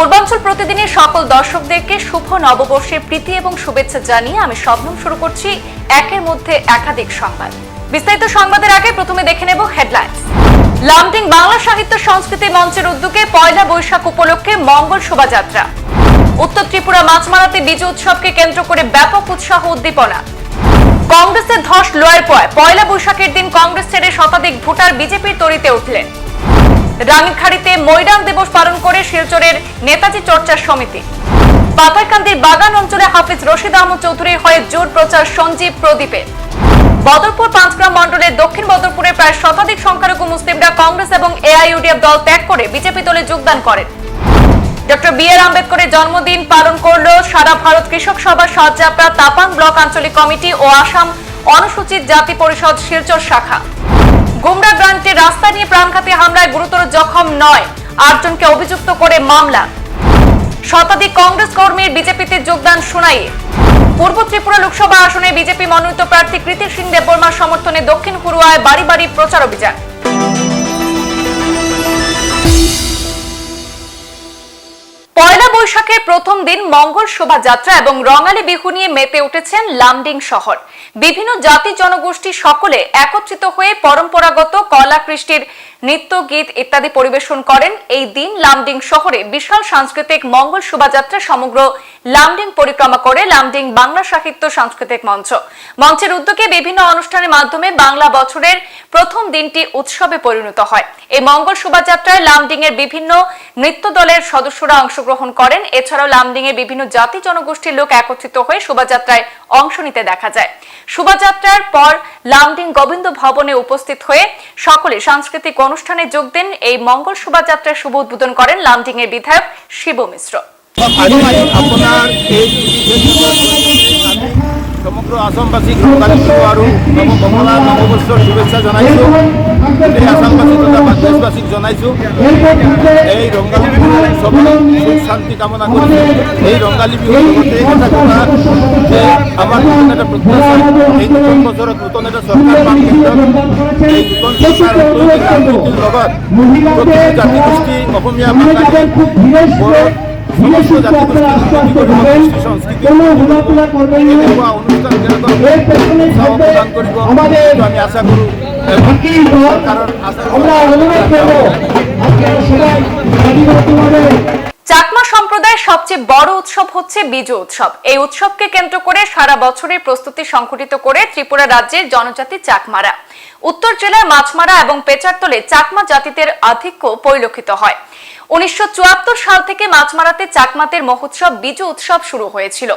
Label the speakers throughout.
Speaker 1: পূর্বাঞ্চল প্রতিদিনের সকল দর্শকদেরকে শুভ নববর্ষের প্রীতি এবং শুভেচ্ছা জানিয়ে আমি শবনম শুরু করছি একের মধ্যে একাধিক সংবাদ। বিস্তারিত সংবাদের আগে প্রথমে দেখে নেব হেডলাইন্স লামডিং বাংলা সাহিত্য সংস্কৃতি মঞ্চের উদ্যোগে পয়লা বৈশাখ উপলক্ষে মঙ্গল শোভাযাত্রা। উত্তর ত্রিপুরা মাছমারাতে বিজয় উৎসবকে কেন্দ্র করে ব্যাপক উৎসাহ উদ্দীপনা। কংগ্রেসের ধস লয়ের পয়, পয়লা বৈশাখের দিন কংগ্রেস ছেড়ে শতাধিক ভোটার বিজেপির তরিতে উঠলেন। রাঙিরখাড়িতে মৈদান দিবস পালন করে শিলচরের নেতাজি চর্চা সমিতি। পাতারকান্দির বাগান অঞ্চলে হাফিজ রশিদ আহমদ চৌধুরীর হয়ে জোর প্রচার সঞ্জীব প্রদীপের বদরপুর পাঁচগ্রাম মণ্ডলের দক্ষিণ বদরপুরে প্রায় শতাধিক সংখ্যালঘু মুসলিমরা কংগ্রেস এবং এআইইউডিএফ দল ত্যাগ করে বিজেপি দলে যোগদান করেন। ডক্টর বি আর আম্বেদকরের জন্মদিন পালন করল সারা ভারত কৃষক সভা সজ্জাপড়া তাপাং ব্লক আঞ্চলিক কমিটি ও আসাম অনুসূচিত জাতি পরিষদ শিলচর শাখা। গুমরা গ্রান্টে রাস্তা নিয়ে প্রাণঘাতী হামলায় গুরুতর জখম নয়। আটজনকে অভিযুক্ত করে মামলা। শতাধিক কংগ্রেস কর্মীর বিজেপিতে যোগদান শোনাইয়ে। পূর্ব ত্রিপুরা লোকসভা আসনে বিজেপি মনোনীত প্রার্থী কৃতি সিং দেববর্মার সমর্থনে দক্ষিণ হুরুয়ায় বাড়ি বাড়ি প্রচার অভিযান। পয়লা বৈশাখের প্রথম দিন মঙ্গল শোভাযাত্রা এবং রঙালী বিহু নিয়ে মেতে উঠেছেন লামডিং শহর। বিভিন্ন জাতি জনগোষ্ঠী সকলে একত্রিত হয়ে পরম্পরাগত কলা কৃষ্টির নৃত্য, গীত ইত্যাদি পরিবেশন করেন। এই দিন লামডিং শহরে বিশাল সাংস্কৃতিক মঙ্গল শোভাযাত্রা সমগ্র লামডিং পরিক্রমা করে লামডিং বাংলা সাহিত্য সাংস্কৃতিক মঞ্চ। মঞ্চের উদ্যোগে বিভিন্ন অনুষ্ঠানের মাধ্যমে বাংলা বছরের প্রথম দিনটি উৎসবে পরিণত হয়। এই মঙ্গল শোভাযাত্রায় লামডিং এর বিভিন্ন নৃত্য দলের সদস্যরা অংশগ্রহণ করেন। এছাড়াও লামডিং এর বিভিন্ন জাতি জনগোষ্ঠীর লোক একত্রিত হয়ে শোভাযাত্রায় অংশ নিতে দেখা যায়। শোভাযাত্রার পর লামডিং গোবিন্দ ভবনে উপস্থিত হয়ে সকলে সাংস্কৃতিক অনুষ্ঠানে যোগ দেন এই মঙ্গল শোভাযাত্রার শুভ উদ্বোধন করেন লামডিং এর বিধায়ক শিব মিশ্র।
Speaker 2: সমগ্র এই সমগ্ৰ আসামবাসীক আৰু নৱ কমলা নৱবৰ্ষৰ শুভেচ্ছা জনাইছোঁ। এই আসামবাসী তথা বাংলাদেশবাসীক জনাইছোঁ। এই ৰঙালী বিহু উৎসৱত সুখ শান্তি কামনা কৰিছোঁ। এই ৰঙালী বিহুৰ লগতে এটা কথা যে আমাৰ নতুন এটা প্ৰত্যাশা এই নতুন বছৰত নতুন এটা চৰকাৰ পাম এই নতুন চৰকাৰ ৰাজনীতিৰ লগত প্ৰতিটো জাতি গোষ্ঠী অসমীয়া বাঙালী সমস্ত জাতিগোষ্ঠীর উন্নতি সংস্কৃতি অনুষ্ঠান কেনেকৈ উৎসাহ প্ৰদান কৰিব আমি আশা কৰোঁ
Speaker 1: চাকমা সম্প্রদায়ের সবচেয়ে বড় উৎসব হচ্ছে বিজু উৎসব। এই উৎসবকে কেন্দ্র করে সারা বছরের প্রস্তুতি সংঘটিত করে ত্রিপুরা রাজ্যের জনজাতি চাকমারা। উত্তর জেলায় মাছমারা এবং পেচারতলে চাকমা জাতিদের আধিক্য পরিলক্ষিত হয়। উনিশশো চুয়াত্তর সাল থেকে মাছ মারাতে চাকমাতের মহোৎসব, বিজু উৎসব শুরু হয়েছিল।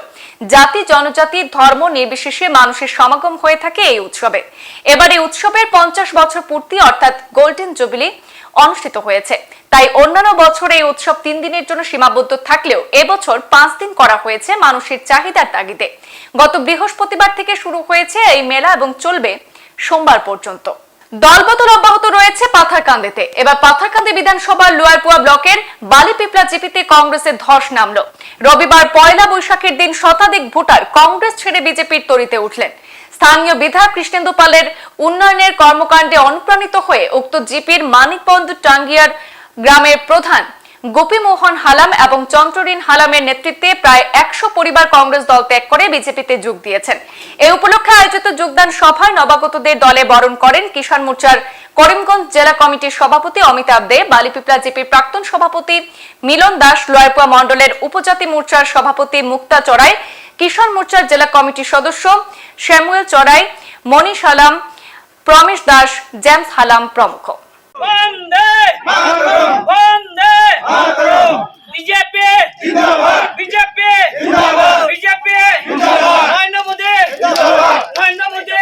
Speaker 1: জাতি জনজাতি ধর্ম নির্বিশেষে মানুষের সমাগম হয়ে থাকে এই উৎসবে। এবার এই উৎসবের পঞ্চাশ বছর পূর্তি, অর্থাৎ গোল্ডেন জুবিলি, অনুষ্ঠিত হয়েছে। তাই অন্যান্য বছর এই উৎসব তিন দিনের জন্য সীমাবদ্ধ থাকলেও এবছর পাঁচ দিন করা হয়েছে মানুষের চাহিদার তাগিদে। গত বৃহস্পতিবার থেকে শুরু হয়েছে এই মেলা এবং চলবে সোমবার পর্যন্ত। দলবদল অব্যাহত রয়েছে পাথারকান্দিতে। এবার পাথারকান্দি বিধানসভার লোয়ারপুয়া ব্লকের বালিপিপলা জিপিতে কংগ্রেসের ধস নামল। রবিবার পয়লা বৈশাখের দিন শতাধিক ভোটার কংগ্রেস ছেড়ে বিজেপির তরিতে উঠলেন। স্থানীয় বিধায়ক কৃষ্ণেন্দু পালের উন্নয়নের কর্মকাণ্ডে অনুপ্রাণিত হয়ে উক্ত জিপির মানিকবন্ধু টাঙ্গিয়ার গ্রামের প্রধান গোপীমোহন হালাম এবং চন্দ্ররিন হালামের নেতৃত্বে প্রায় একশো পরিবার কংগ্রেস দল ত্যাগ করে বিজেপিতে যোগ দিয়েছেন। এ উপলক্ষে আয়োজিত যোগদান সভায় নবাগতদের দলে বরণ করেন কিষাণ মোর্চার করিমগঞ্জ জেলা কমিটির সভাপতি অমিতাভ দে, বালিপিপলা জিপির প্রাক্তন সভাপতি মিলন দাস লয়ারপুয়া মণ্ডলের উপজাতি মোর্চার সভাপতি মুক্তা চড়াই, কিষাণ মোর্চার জেলা কমিটির সদস্য শ্যামুয়েল চড়াই, মনীষ হালাম, প্রমেশ দাস, জেমস হালাম প্রমুখ।
Speaker 3: BJP. BJP. BJP. Narendra Modi. Narendra Modi.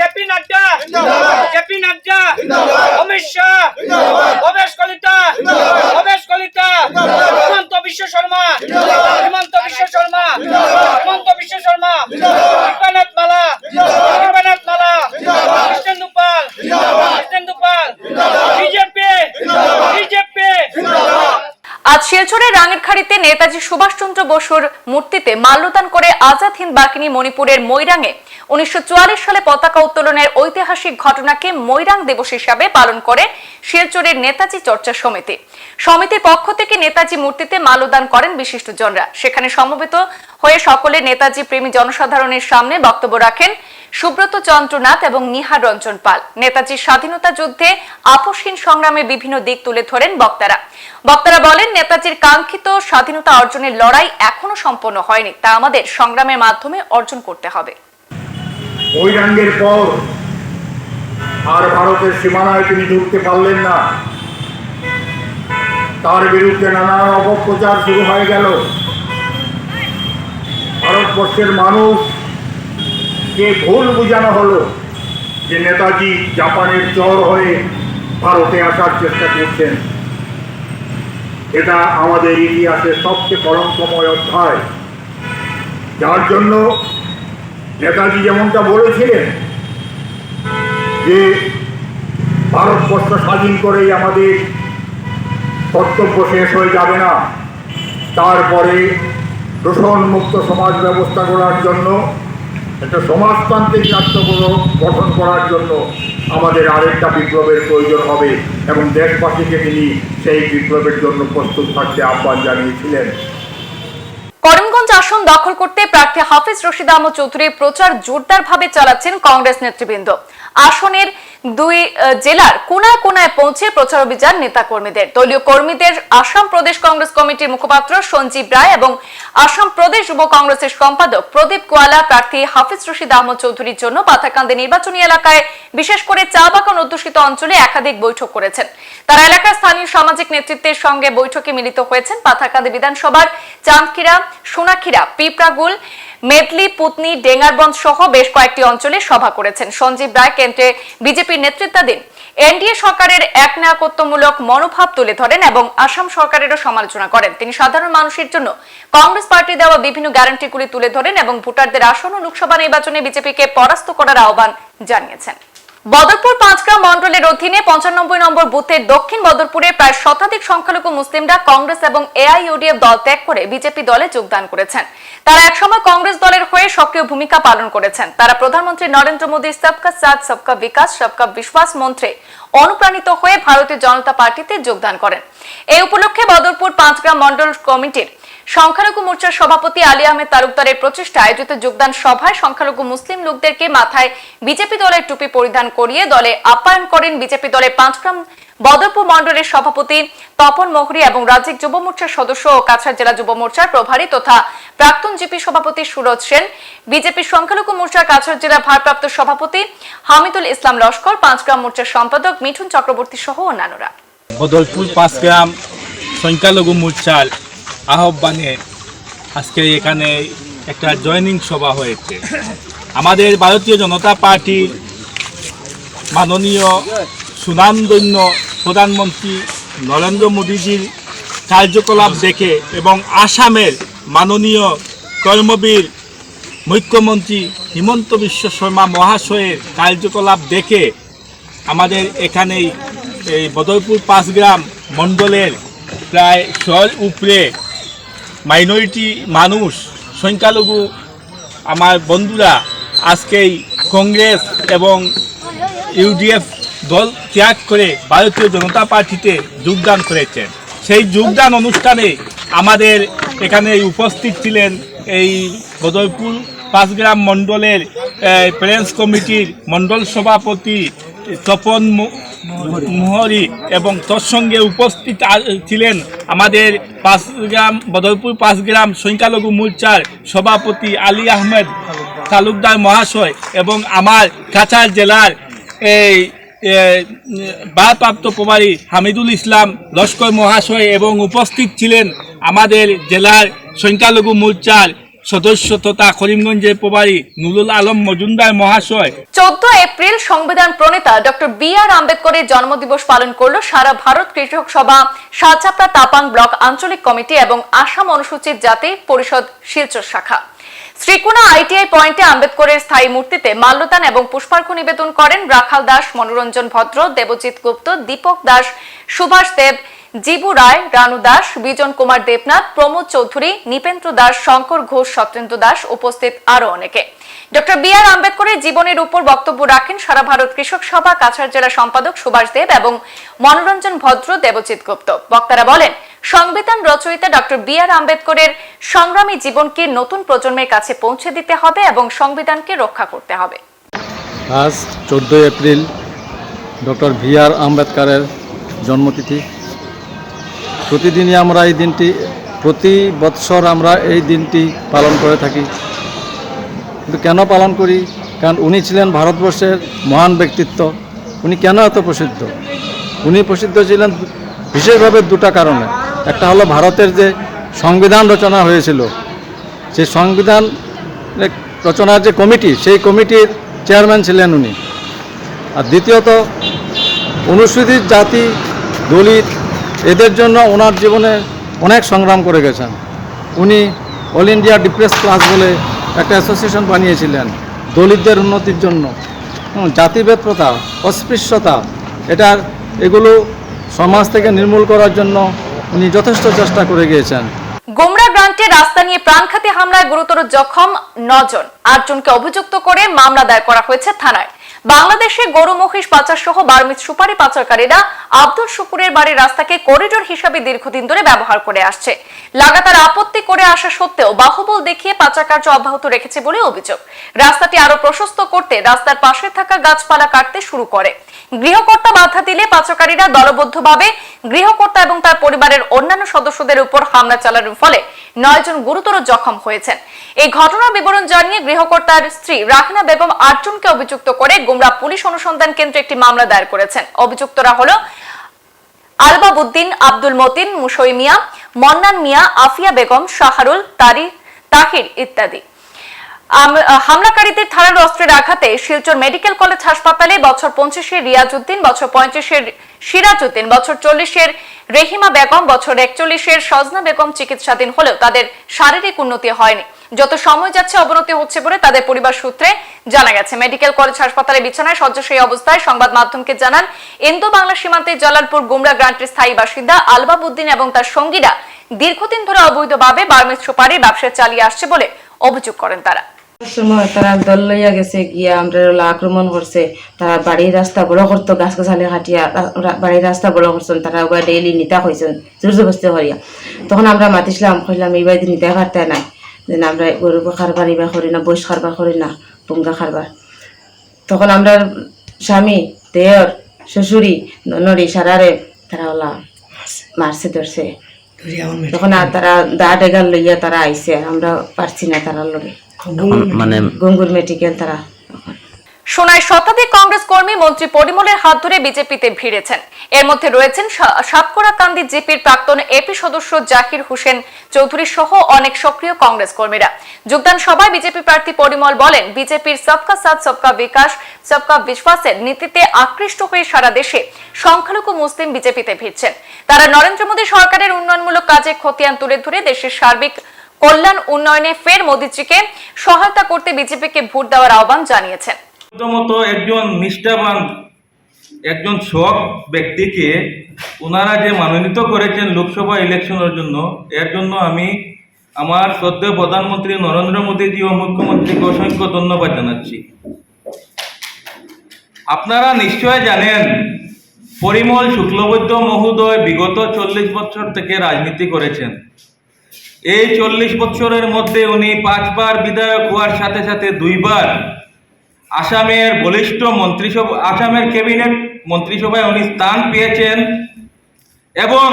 Speaker 3: JP Nadda. JP Nadda. Amit Shah. Bhabesh Kalita. Bhabesh Kalita. Himanta Biswa Sarma. Himanta Biswa Sarma. Himanta Biswa Sarma. Kripanath Mallah Kripanath Mallah Krishnendu Paul Krishnendu Paul BJP BJP
Speaker 1: আজ শিলচরের রাঙেরখাড়িতে নেতাজি সুভাষচন্দ্র বসুর মূর্তিতে মাল্যদান করে আজাদ হিন্দ বাহিনী মণিপুরের মৈরাঙে উনিশশো চুয়াল্লিশ সালে পতাকা উত্তোলনের ঐতিহাসিক ঘটনাকে মৈরাং দিবস হিসাবে পালন করে শিলচরের নেতাজি চর্চা সমিতি। সমিতির পক্ষ থেকে নেতাজি মূর্তিতে মালদান করেন বিশিষ্টজনরা। সেখানে সমবেত হয়ে সকলে নেতাজি প্রেমী জনসাধারণের সামনে বক্তব্য রাখেন সুব্রত চন্দ্রনাথ এবং নিহার রঞ্জন পাল। নেতাজির স্বাধীনতা যুদ্ধে আপোষহীন সংগ্রামে বিভিন্ন দিক তুলে ধরেন বক্তারা। বক্তারা বলেন, নেতাজির কাঙ্ক্ষিত স্বাধীনতা অর্জনের লড়াই এখনও সম্পন্ন হয়নি। তা আমাদের সংগ্রামের মাধ্যমে অর্জন করতে হবে।
Speaker 4: বৈরাঙ্গের পর আর ভারতের সীমানায় তিনি ঢুকতে পারলেন না। তার বিরুদ্ধে নানা অপপ্রচার শুরু হয়ে গেল। ভারতবর্ষের মানুষ কে ভুল বোঝানো হলো যে নেতাজি জাপানের চর হয়ে ভারতে আসার চেষ্টা করছেন। এটা আমাদের ইতিহাসের সবচেয়ে কলঙ্কময় অধ্যায়। যার জন্য নেতাজি যেমনটা বলেছিলেন যে ভারতবর্ষ স্বাধীন করেই আমাদের কর্তব্য শেষ হয়ে যাবে না। তারপরে শোষণ মুক্ত সমাজ ব্যবস্থা করার জন্য, একটা সমাজতান্ত্রিক রাষ্ট্রগুলো গঠন করার জন্য আমাদের আরেকটা বিপ্লবের প্রয়োজন হবে এবং দেশবাসীকে তিনি সেই বিপ্লবের জন্য প্রস্তুত থাকতে আহ্বান জানিয়েছিলেন।
Speaker 1: করিমগঞ্জ আসন দখল করতে প্রার্থী হাফিজ রশিদ আহমদ চৌধুরী প্রচার জোরদারভাবে চালাচ্ছেন কংগ্রেস নেতৃবৃন্দ। আসনের দুই জেলার কোনায় কোনায় পৌঁছে প্রচার অভিযান নেতা কর্মীদের দলীয় কর্মীদের আসাম প্রদেশ কংগ্রেস কমিটির মুখপাত্র সঞ্জীব রায় এবং আসাম প্রদেশ যুব কংগ্রেসের সম্পাদক প্রদীপ গোয়ালা প্রার্থী হাফিজ রশিদ আহমদ চৌধুরীর জন্য পাথাকান্দি নির্বাচনী এলাকায় বিশেষ করে চা বাগান অধ্যুষিত অঞ্চলে একাধিক বৈঠক করেছেন। তারা এলাকার স্থানীয় সামাজিক নেতৃত্বের সঙ্গে বৈঠকে মিলিত হয়েছেন। পাথাকান্দি বিধানসভার চাঁদখিরা সোনাখিরা পিপরাগুল মেদলি পুতনি ডেঙ্গারবন্দ সহ বেশ কয়েকটি অঞ্চলে সভা করেছেন। সঞ্জীব রায় কেন্দ্রে বিজেপির নেতৃত্বাধীন এনডিএ সরকারের এক একনায়কত্বমূলক মনোভাব তুলে ধরেন এবং আসাম সরকারেরও সমালোচনা করেন। তিনি সাধারণ মানুষের জন্য কংগ্রেস পার্টি দেওয়া বিভিন্ন গ্যারান্টিগুলি তুলে ধরেন এবং ভোটারদের আসন্ন লোকসভা নির্বাচনে বিজেপিকে পরাস্ত করার আহ্বান জানিয়েছেন। বদরপুর পাঁচগ্রাম মন্ডলের অধীনে পঁচানব্বই নম্বর বুথের দক্ষিণ বদরপুরে প্রায় শতাধিক সংখ্যালঘু মুসলিমরা কংগ্রেস এবং এআইইউডিএফ দল ত্যাগ করে বিজেপি দলে যোগদান করেছেন। তারা একসময় কংগ্রেস দলের হয়ে সক্রিয় ভূমিকা পালন করেছেন। তারা প্রধানমন্ত্রী নরেন্দ্র মোদীর সবকা সাথ, সবকা বিকাশ, সবকা বিশ্বাস মন্ত্রে অনুপ্রাণিত হয়ে ভারতীয় জনতা পার্টিতে যোগদান করেন। এই উপলক্ষে বদরপুর পাঁচগ্রাম মন্ডল কমিটির সংখ্যালঘু মোর্চার সভাপতি আলী আহমেদ তালুকদারের প্রচেষ্টা আয়োজিত যোগদান সভায় সংখ্যালঘু মুসলিম লোকদেরকে মাথায় বিজেপি দলের টুপি পরিধান করিয়ে দলে আপ্যায়ন করেন বিজেপি দলের পাঁচগ্রাম বদরপুর মন্ডলের সভাপতি তপন মোহরি এবং রাজ্যিক যুব মোর্চার সদস্য ও কাছাড় জেলা যুব মোর্চার প্রভারী তথা প্রাক্তন জিপি সভাপতি সুরজ সেন, বিজেপির সংখ্যালঘু মোর্চার কাছাড় জেলা ভারপ্রাপ্ত সভাপতি হামিদুল ইসলাম লস্কর, পাঁচগ্রাম মোর্চার সম্পাদক মিঠুন চক্রবর্তী সহ অন্যান্যরা।
Speaker 5: বদলপুর পাঁচগ্রাম সংখ্যালঘু মোর্চার আহ্বানে আজকে এখানে একটা জয়নিং সভা হয়েছে। আমাদের ভারতীয় জনতা পার্টির মাননীয় সুনামধন্য প্রধানমন্ত্রী নরেন্দ্র মোদীজির কার্যকলাপ দেখে এবং আসামের মাননীয় কর্মবীর মুখ্যমন্ত্রী হিমন্ত বিশ্ব শর্মা মহাশয়ের কার্যকলাপ দেখে আমাদের এখানেই এই বদরপুর পাঁচগ্রাম মণ্ডলের প্রায় শহর উপরে মাইনরিটি মানুষ, সংখ্যালঘু, আমার বন্ধুরা, আজকেই কংগ্রেস এবং ইউডিএফ দল ত্যাগ করে ভারতীয় জনতা পার্টিতে যোগদান করেছেন সেই যোগদান অনুষ্ঠানে আমাদের এখানে উপস্থিত ছিলেন এই বদরপুর পাঁচগ্রাম মণ্ডলের প্যারেন্টস কমিটির মণ্ডল সভাপতি তপন মোহরি এবং তোর সঙ্গে উপস্থিত ছিলেন আমাদের পাঁচগ্রাম বদরপুর পাঁচগ্রাম সংখ্যালঘু মোর্চার সভাপতি আলী আহমেদ তালুকদার মহাশয় এবং আমার কাছাড় জেলার এই ভারপ্রাপ্ত প্রভারী হামিদুল ইসলাম লস্কর মহাশয় এবং উপস্থিত ছিলেন আমাদের জেলার সংখ্যালঘু মোর্চার সদস্য তথা করিমগঞ্জের প্রভারী নুরুল আলম মজুমদার মহাশয়।
Speaker 1: চোদ্দ এপ্রিল সংবিধান প্রণেতা ডক্টর বি আর আম্বেদকরের জন্মদিবস পালন করল সারা ভারত কৃষক সভা সাতচাপড়া তাপাং ব্লক আঞ্চলিক কমিটি এবং আসাম অনুসূচিত জাতি পরিষদ শিলচর শাখা। শ্রীকুনা আইটিআই পয়েন্টে আম্বেদকরের স্থায়ী মূর্তিতে মাল্যদান এবং পুষ্পার্ঘ্য নিবেদন করেন রাখাল দাস, মনোরঞ্জন ভদ্র, দেবজিৎ গুপ্ত, দীপক দাস, সুভাষ দেব জীবু রায়, রানু দাস, বিজন কুমার দেবনাথ, প্রমোদ চৌধুরী, নিপেন্দ্র দাস, শঙ্কর ঘোষ, সত্যেন্দ্র দাস উপস্থিত আরও অনেকে। ডক্টর বি আর আম্বেদকরের জীবনের উপর বক্তব্য রাখেন সারা ভারত কৃষক সভা, কাছাড় জেলা সম্পাদক সুভাষ দেব এবং মনোরঞ্জন ভদ্র দেবজিৎ গুপ্ত। বক্তারা বলেন সংবিধান রচয়িতা ডক্টর বি আর আম্বেদকরের সংগ্রামী জীবনকে নতুন প্রজন্মের কাছে পৌঁছে দিতে হবে এবং সংবিধানকে রক্ষা করতে হবে।
Speaker 6: আজ চোদ্দোই এপ্রিল ডক্টর ভি আর আম্বেদকরের জন্মতিথি। প্রতিদিনই আমরা এই দিনটি, প্রতি বৎসর আমরা এই দিনটি পালন করে থাকি। কিন্তু কেন পালন করি? কারণ উনি ছিলেন ভারতবর্ষের মহান ব্যক্তিত্ব। উনি কেন এত প্রসিদ্ধ? উনি প্রসিদ্ধ ছিলেন বিশেষভাবে দুটা কারণে। একটা হলো ভারতের যে সংবিধান রচনা হয়েছিল। সেই সংবিধান রচনার যে কমিটি, সেই কমিটির চেয়ারম্যান ছিলেন উনি। আর দ্বিতীয়ত, অনুসূচিত জাতি, দলিত এদের জন্য ওনার জীবনে অনেক সংগ্রাম করে গেছেন। উনি অল ইন্ডিয়া ডিপ্রেস ক্লাস বলে একটা অ্যাসোসিয়েশন বানিয়েছিলেন দলিতদের উন্নতির জন্য। জাতিভেদ প্রথা অস্পৃশ্যতা এটার এগুলো সমাজ থেকে নির্মূল করার জন্য উনি যথেষ্ট চেষ্টা করে গিয়েছেন।
Speaker 1: গোমরা গ্রান্টে রাস্তা নিয়ে প্রাণঘাতী হামলায় গুরুতর জখম নজন। আটজনকে অভিযুক্ত করে মামলা দায়ের করা হয়েছে থানায়। বাংলাদেশে গরু, মহিষ পাচার সহ বার্মিজ সুপারি পাচারকারীরা আব্দুল শুকুরের বাড়ির রাস্তাকে করিডোর হিসাবে দীর্ঘদিন ধরে ব্যবহার করে আসছে। লাগাতার আপত্তি করে আসা সত্ত্বেও বাহুবল দেখিয়ে পাচার কার্য অব্যাহত রেখেছে বলে অভিযোগ। রাস্তাটি আরও প্রশস্ত করতে রাস্তার পাশে থাকা গাছপালা কাটতে শুরু করে। গৃহকর্তা বাধা দিলে পাচারকারীরা দলবদ্ধভাবে গৃহকর্তা এবং তার পরিবারের অন্যান্য সদস্যদের উপর হামলা চালানোর ফলে নয় জন গুরুতর জখম হয়েছেন। এই ঘটনার বিবরণ জানিয়ে গৃহকর্তার স্ত্রী রাখনা বেগম আটজনকে অভিযুক্ত করে গুমরা পুলিশ অনুসন্ধান কেন্দ্রে একটি মামলা দায়ের করেছেন। অভিযুক্তরা হলো আলবাবুদ্দিন আব্দুল মতিন মুসই মিয়া মন্নান মিয়া, আফিয়া বেগম, শাহারুল তারি তাহির ইত্যাদি। হামলাকারীদের ধারালো অস্ত্রের আঘাতে শিলচর মেডিকেল কলেজ হাসপাতালে বছর পঞ্চাশের রিয়াজউদ্দিন, বছর পঁয়ত্রিশের সিরাজউদ্দিন, বছর চল্লিশের রেহিমা বেগম, বছর একচল্লিশের সজনা বেগম চিকিৎসাধীন হলেও তাদের শারীরিক উন্নতি হয়নি। যত সময় যাচ্ছে অবনতি হচ্ছে বলে তাদের পরিবার সূত্রে জানা গেছে। মেডিকেল কলেজ হাসপাতালে বিছানায় শয্যাশায়ী অবস্থায় সংবাদ মাধ্যমকে জানান, ইন্দো বাংলা সীমান্তে জালালপুর গুমরা গ্রান্টের স্থায়ী বাসিন্দা আলবাবুদ্দিন এবং তার সঙ্গীরা দীর্ঘদিন ধরে অবৈধভাবে বার্মিজ সুপারির ব্যবসা চালিয়ে আসছে বলে অভিযোগ করেন তারা।
Speaker 7: সময় তারা দল লইয়া গেছে গিয়া আমরা ওলা আক্রমণ করছে। তারা বাড়ির রাস্তা বড় করতো গাছ গাছালি রা- বাড়ির রাস্তা বড় করছেন। তারা ওগুলা ডেইলি নিতা হয়েছেন জোর জবস্তি করিয়া। তখন আমরা মাতিছিলাম কইলাম এই বাড়িতে নিতে পারতে নাই। যে আমরা গরু খারবার ইবা করি না বৈশ খারবার করি না পুঙ্গা খারবার। তখন আমরা স্বামী দেয়র শ্বশুরি ননরি সারারে তারা ওলা মারছে ধরছে। তখন আর তারা দা ডেগার লইয়া তারা আইছে আমরা পারছি না তারার লগে।
Speaker 8: মানে
Speaker 7: গঙ্গুর মেডিকেল তারা।
Speaker 1: সোনায় শতাধিক কংগ্রেস কর্মী মন্ত্রী পরিমলের হাত ধরে বিজেপিতে ভিড়েছেন। এর মধ্যে রয়েছেন সা- সাতকড়াকান্দি জিপির প্রাক্তন এপি সদস্য জাকির হোসেন চৌধুরী সহ অনেক সক্রিয় কংগ্রেস কর্মীরা। যোগদান সভায় বিজেপি প্রার্থী পরিমল বলেন বিজেপির সবকা সাথ সবকা বিকাশ সবকা বিশ্বাসের নীতিতে আকৃষ্ট হয়ে সারা দেশে সংখ্যালঘু মুসলিম বিজেপিতে ভিড়ছেন। তারা নরেন্দ্র মোদী সরকারের উন্নয়নমূলক কাজে খতিয়ান তুলে ধরে দেশের সার্বিক কল্যাণ উন্নয়নে ফের মোদীজিকে সহায়তা করতে বিজেপিকে ভোট দেওয়ার আহ্বান জানিয়েছেন।
Speaker 5: প্রথমত একজন নিষ্ঠাবান, একজন সৎ ব্যক্তিকে ওনারা যে মনোনীত করেছেন লোকসভা ইলেকশনের জন্য, এর জন্য আমি আমার শ্রদ্ধেয় প্রধানমন্ত্রী নরেন্দ্র মোদীজি ও মুখ্যমন্ত্রীকে অসংখ্য ধন্যবাদ জানাচ্ছি। আপনারা নিশ্চয় জানেন, পরিমল শুক্লবৈদ্য মহোদয় বিগত চল্লিশ বছর থেকে রাজনীতি করেছেন। এই চল্লিশ বছরের মধ্যে উনি পাঁচবার বিধায়ক হওয়ার সাথে সাথে দুইবার আসামের বলিষ্ঠ মন্ত্রিসভা, আসামের ক্যাবিনেট মন্ত্রিসভায় উনি স্থান পেয়েছেন এবং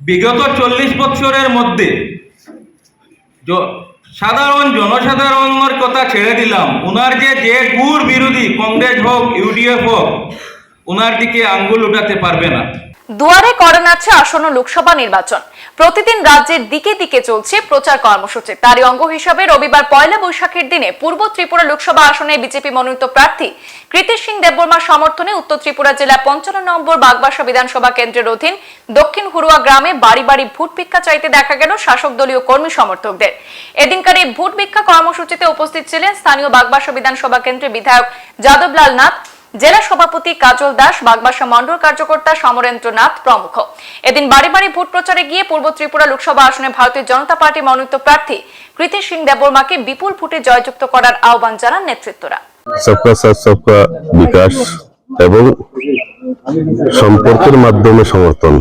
Speaker 5: বিগত চল্লিশ বছরের মধ্যে সাধারণ জনসাধারণের কথা ছেড়ে দিলাম। ওনার যে যে গুড় বিরোধী, কংগ্রেস হোক, ইউডিএফ হোক ওনার দিকে আঙ্গুল উঠাতে পারবে না।
Speaker 1: দুয়ারে করা নাচ্ছে আসন্ন লোকসভা নির্বাচন। প্রতিদিন রাজ্যের দিকে দিকে চলছে প্রচার কর্মসূচি। তারই অঙ্গ হিসাবে রবিবার পয়লা বৈশাখের দিনে পূর্ব ত্রিপুরা লোকসভা আসনে বিজেপি মনোনীত প্রার্থী কৃতিশ সিং দেববর্মার সমর্থনে উত্তর ত্রিপুরা জেলা পঞ্চান্ন নম্বর বাগবাসা বিধানসভা কেন্দ্রের অধীন দক্ষিণ হুরুয়া গ্রামে বাড়ি বাড়ি ভোট ভিক্ষা চাইতে দেখা গেল শাসক দলীয় কর্মী সমর্থকদের। এদিনকার এই ভোট ভিক্ষা কর্মসূচিতে উপস্থিত ছিলেন স্থানীয় বাগবাসা বিধানসভা কেন্দ্রের বিধায়ক যাদবলাল নাথ জেলা সভাপতি কাজল দাস, বাগবাসা মণ্ডল কার্যকর্তা সমরেন্দ্র নাথ প্রমুখ। এদিন বাড়ি বাড়ি ভোট প্রচারে গিয়ে পূর্ব ত্রিপুরা লোকসভা আসনে ভারতীয় জনতা পার্টি মনোনীত প্রার্থী কৃতি সিং দেববর্মাকে বিপুল ভোটে জয়যুক্ত করার আহ্বান জানান নেতৃত্বরা।
Speaker 8: বিকাশ এবং সম্পর্কের মাধ্যমে সমর্থন।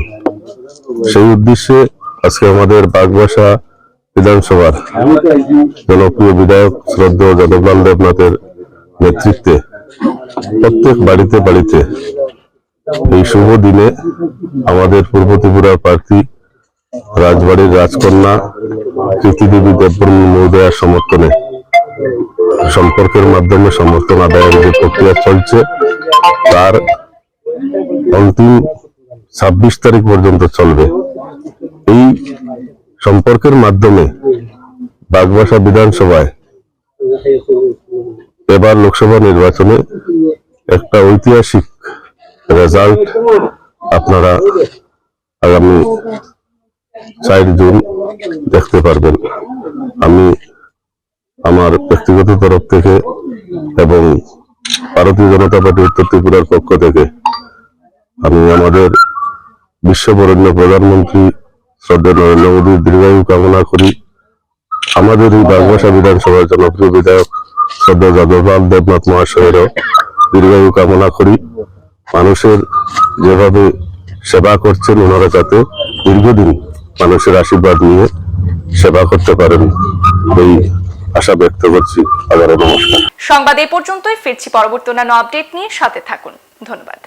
Speaker 8: সেই উদ্দেশ্যে আজকে আমাদের বাগবাসা বিধানসভার জনপ্রিয় বিধায়ক শ্রদ্ধেয় যাদবলাল দেবনাথের নেতৃত্বে প্রত্যেক বাড়িতে বাড়িতে এই শুভ দিনে আমাদের পূর্ব ত্রিপুরার প্রার্থী, রাজবাড়ির রাজকন্যা, কীর্তিদেবী দেববর্মী মহোদয়ার সমর্থনে, সম্পর্কের মাধ্যমে সমর্থন আদায়ের যে প্রক্রিয়া চলছে, তার অন্তিম ছাব্বিশ তারিখ পর্যন্ত চলবে। এই সম্পর্কের মাধ্যমে বাগবাসা বিধানসভায় এবার লোকসভা নির্বাচনে একটা ঐতিহাসিক রেজাল্ট আপনারা আগামী চার জুন দেখতে পারবেন। আমি আমার ব্যক্তিগত তরফ থেকে এবং ভারতীয় জনতা পার্টি উত্তর ত্রিপুরার পক্ষ থেকে আমি আমাদের বিশ্ববরেণ্য প্রধানমন্ত্রী শ্রদ্ধা নরেন্দ্র মোদীর দীর্ঘায়ু কামনা করি। আমাদের এই বাগবাসা বিধানসভার জনপ্রিয় বিধায়ক শ্রদ্ধা যাদবলাল দেবনাথ মহাশয়েরও দীর্ঘায়ু কামনা করি মানুষের যেভাবে সেবা করছেন ওনারা যাতে দীর্ঘদিন মানুষের আশীর্বাদ নিয়ে সেবা করতে পারেন এই আশা ব্যক্ত করছি। আবারও নমস্কার।
Speaker 1: সংবাদ এই পর্যন্তই, ফিরছি পরবর্তী অন্যান্য আপডেট নিয়ে, সাথে থাকুন। ধন্যবাদ।